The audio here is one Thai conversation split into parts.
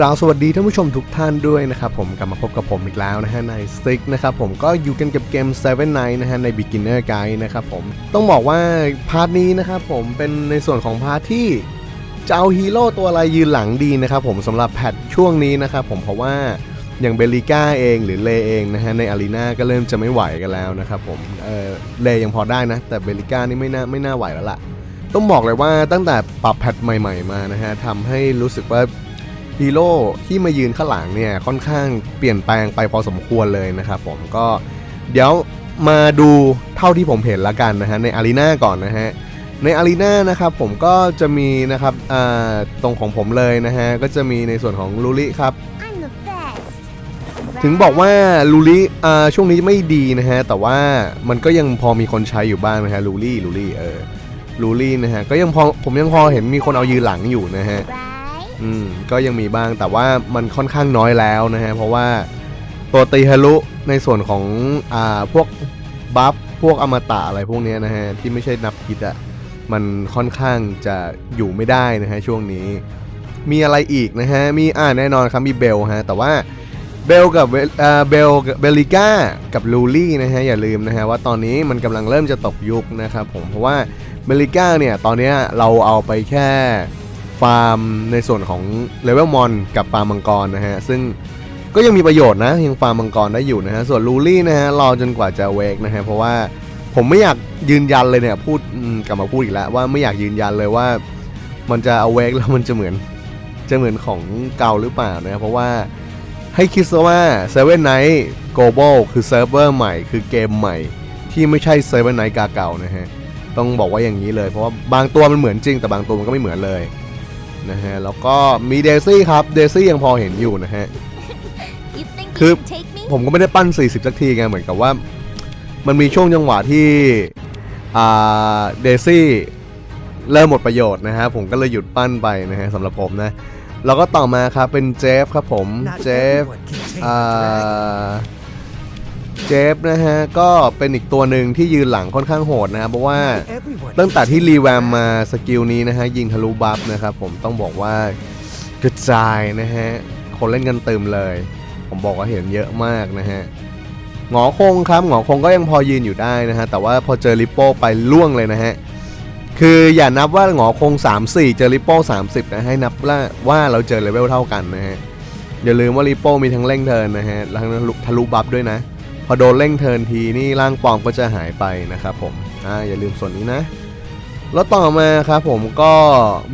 กล่าวสวัสดีท่านผู้ชมทุกท่านด้วยนะครับผมกลับมาพบกับผมอีกแล้วนะฮะใน Stick นะครับผมก็อยู่กันกับเกม7 Night นะฮะใน Beginner Guide นะครับผมต้องบอกว่าพาร์ทนี้นะครับผมเป็นในส่วนของพาร์ทที่จะเอาฮีโร่ตัวอะไรยืนหลังดีนะครับผมสำหรับแพทช่วงนี้นะครับผมเพราะว่าอย่างเบลิก้าเองหรือเลเองนะฮะในอารีนาก็เริ่มจะไม่ไหวกันแล้วนะครับผมเออเลยังพอได้นะ แต่เบลิก้านี่ไม่น่าไม่น่าไหวแล้วล่ะ ต้องบอกเลยว่าตั้งแต่ปรับแพทใหม่ ๆ มานะฮะทำให้รู้สึกว่า ฮีโร่ที่มายืนข้างหลังเนี่ยค่อนข้างเปลี่ยนแปลงไปพอสมควรเลยนะครับผมก็เดี๋ยวมาดูเท่าที่ผมเห็นละกันนะฮะในอารีนาก่อนนะฮะในอารีนานะครับผมก็จะมีนะครับอ่าตรงของผมเลยนะฮะก็จะมีในส่วนของลูริครับ I'm the best. ถึงบอกว่าลูริอ่าช่วงนี้ไม่ดีนะฮะแต่ว่ามันก็ยังพอมีคนใช้อยู่บ้างนะฮะลูรี่ลูรี่เออลูรี่นะฮะก็ยังพอผมยังพอเห็นมีคนเอายืนหลังอยู่นะฮะ Right? อืมก็ยังมีบ้างแต่ว่ามันค่อนข้างน้อยแล้วนะฮะเพราะว่าตัวตีฮารุในส่วนของอ่าพวกบัฟพวกอมตะอะไรพวกนี้นะฮะที่ไม่ใช่นับคิดอะมันค่อนข้างจะอยู่ไม่ได้นะฮะช่วงนี้ มีอะไรอีกนะฮะมีอ่าแน่นอนครับมีเบลฮะแต่ว่าเบลกับเวอเบลกับเบลิก้ากับลูลี่นะฮะอย่าลืมนะฮะว่าตอนนี้มันกำลังเริ่มจะตกยุคนะครับผมเพราะว่าเบลิก้าเนี่ยตอนนี้เราเอาไปแค่ ฟาร์มในส่วนของเลเวลมอนกับฟาร์มมังกรนะฮะ ซึ่งก็ยังมีประโยชน์นะยังฟาร์มมังกรได้อยู่นะฮะ ส่วนลูลี่นะฮะรอจนกว่าจะเวกนะฮะ เพราะว่าผมไม่อยากยืนยันเลยเนี่ยพูดกลับมาพูดอีกแล้วว่าไม่อยากยืนยันเลยว่า มันจะเอาเวกแล้วมันจะเหมือนจะเหมือนของเก่าหรือเปล่านะเพราะว่าให้คิดซะว่า Seven Night Global คือเซิร์ฟเวอร์ใหม่คือเกมใหม่ ที่ไม่ใช่ Seven Night กาเก่านะฮะ ต้องบอกว่าอย่างนี้เลย เพราะว่าบางตัวมันเหมือนจริงแต่บางตัวมันก็ไม่เหมือนเลย นะฮะแล้วก็มีเดซี่ครับเดซี่ยังพอเห็นอยู่นะฮะ You think Could- you can take me? ผมก็ไม่ได้ปั้น 40 สักทีไงเหมือนกับว่า มันมีช่วงจังหวะที่อ่าเดซี่เริ่มหมดประโยชน์นะฮะผมก็เลยหยุดปั้นไปนะฮะสำหรับผมนะแล้วก็ต่อมาครับเป็นเจฟครับผม Not เจฟ everyone can take อ่ the dragon. า เจฟนะฮะ ก็เป็นอีกตัวหนึ่งที่ยืนหลังค่อนข้างโหดนะฮะเพราะว่าตั้งแต่ที่รีแวมมาสกิลนี้นะฮะ ยิงทะลุบัฟนะครับผมต้องบอกว่ากระจายนะฮะ คนเล่นกันเติมเลย ผมบอกว่าเห็นเยอะมากนะฮะหงอคงครับหงอคงก็ยังพอยืนอยู่ได้นะฮะ แต่ว่าพอเจอริปโป้ไปล่วงเลยนะฮะ คืออย่านับว่าหงอคง 3 4 เจอริปโป้30 นะให้นับว่าว่าเราเจอเลเวลเท่ากันนะฮะอย่าลืมว่าริปโป้มีทั้งเร่งเทินนะฮะทั้งทะลุบัฟด้วยนะ พอโดนเร่งเทินทีนี่ร่างปลอมก็จะหายไปนะครับผมอ่าอย่าลืมส่วนนี้นะ แล้วต่อมาครับผมก็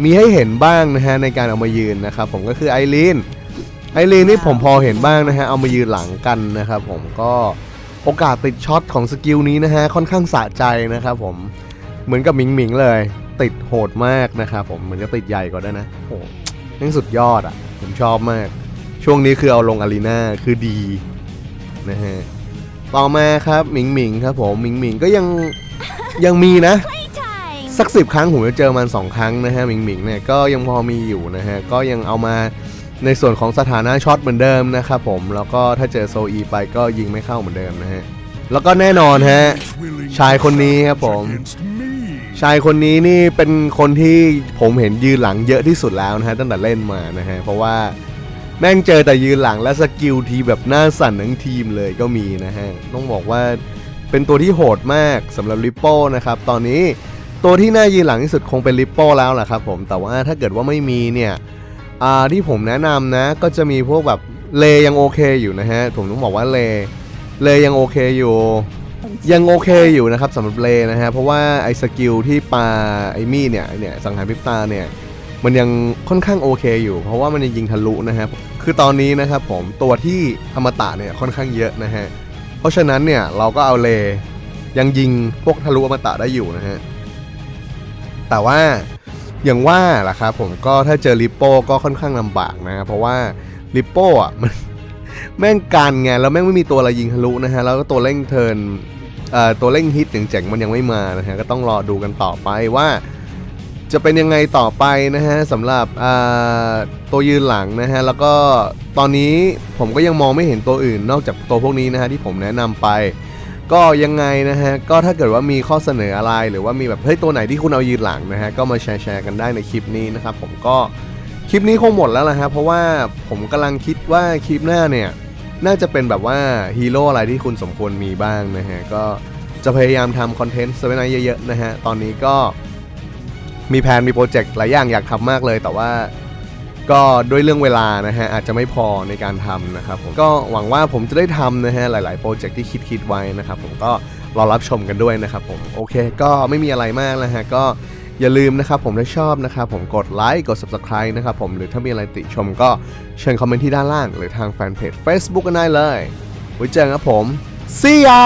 มีให้เห็นบ้างนะฮะในการเอามายืนนะครับผมก็คือไอรีนไอรีนนี่ผมพอเห็นบ้างนะฮะเอามายืนหลังกันนะครับผมก็โอกาสติดช็อตของสกิลนี้นะฮะค่อนข้างสะใจนะครับผมเหมือนกับหมิงหมิงเลย ติดโหดมากนะครับผมเหมือนจะติดใหญ่กว่าด้วยนะโอ้โหนี่สุดยอดอะผมชอบมาก ช่วงนี้คือเอาลงอารีนาคือดีนะฮะ ต่อมาครับหมิงหมิงครับผมหมิงหมิงก็ยังยังมีนะ Playtime. สักสิบครั้งผมจะเจอมันสองครั้งนะฮะหมิงหมิงเนี่ยก็ยังพอมีอยู่นะฮะก็ยังเอามาในส่วนของสถานะช็อตเหมือนเดิมนะครับผมแล้วก็ถ้าเจอโซอีไปก็ยิงไม่เข้าเหมือนเดิมนะฮะแล้วก็แน่นอนฮะชายคนนี้ครับผม ชายคนนี้นี่เป็นคนที่ผมเห็นยืนหลังเยอะที่สุดแล้วนะฮะตั้งแต่เล่นมานะฮะเพราะว่า แม่งเจอแต่ยืนหลังและสกิลทีแบบหน้าสั่นทั้งทีมเลยก็มีนะฮะ ต้องบอกว่าเป็นตัวที่โหดมากสำหรับริปโป้นะครับ ตอนนี้ตัวที่น่ายืนหลังที่สุดคงเป็นลิปโป้แล้วแหละครับผมแต่ว่าถ้าเกิดว่าไม่มีเนี่ยที่ผมแนะนำนะก็จะมีพวกแบบเลยังโอเคอยู่นะฮะผมต้องบอกว่าเลเลยังโอเคอยู่ ยังโอเคอยู่นะครับสำหรับเลนะฮะเพราะว่าไอ้สกิลที่ปาไอ้มีเนี่ยเนี่ยสังหารพิบตาเนี่ย มันยังค่อนข้างโอเคอยู่ เพราะว่ามันยังยิงทะลุนะฮะคือตอนนี้นะครับผมตัวที่อมตะเนี่ยค่อนข้างเยอะนะฮะเพราะฉะนั้นเนี่ยเราก็เอาเลยังยิงพวกทะลุอมตะได้อยู่นะฮะแต่ว่าอย่างว่าล่ะครับผมก็ถ้าเจอริปโป้ก็ค่อนข้างลำบากนะเพราะว่าริปโป้อะมันแม่งการไงแล้วแม่งไม่มีตัวอะไรยิงทะลุนะฮะแล้วก็ตัวเร่งเทิร์นเอ่อตัวเร่งฮิตเจ๋งๆมันยังไม่มานะฮะก็ต้องรอดูกันต่อไปว่า จะเป็นยังไงต่อไปนะฮะสำหรับตัวยืนหลังนะฮะแล้วก็ตอนนี้ผมก็ยังมองไม่เห็นตัวอื่น นอกจากตัวพวกนี้นะฮะที่ผมแนะนำไป ก็ยังไงนะฮะก็ถ้าเกิดว่ามีข้อเสนออะไรหรือว่ามีแบบเฮ้ยตัวไหนที่คุณเอายืนหลังนะฮะก็มาแชร์แชร์กันได้ในคลิปนี้นะครับผมก็คลิปนี้คงหมดแล้วล่ะฮะเพราะว่าผมกำลังคิดว่าคลิปหน้าเนี่ยน่าจะเป็นแบบว่าฮีโร่อะไรที่คุณสมควรมีบ้างนะฮะก็จะพยายามทำคอนเทนต์เซเว่นไนเยอะๆนะฮะตอนนี้ก็ มีแผนมีโปรเจกต์หลายอย่างอยากทำมากเลย แต่ว่าก็ด้วยเรื่องเวลานะฮะอาจจะไม่พอในการทำนะครับผมก็หวังว่าผมจะได้ทำนะฮะหลาย ๆ โปรเจกต์ที่คิดคิดๆไว้นะครับผมก็รอรับชมกันด้วยนะครับผมโอเค ก็ไม่มีอะไรมากนะฮะก็อย่าลืมนะครับผมถ้าชอบนะครับผมกดไลค์กด subscribe นะครับผมหรือถ้ามีอะไรติชมก็เชิญคอมเมนต์ที่ด้านล่าง หรือทางแฟนเพจ Facebook กันได้เลยไว้เจอกันครับผม see ya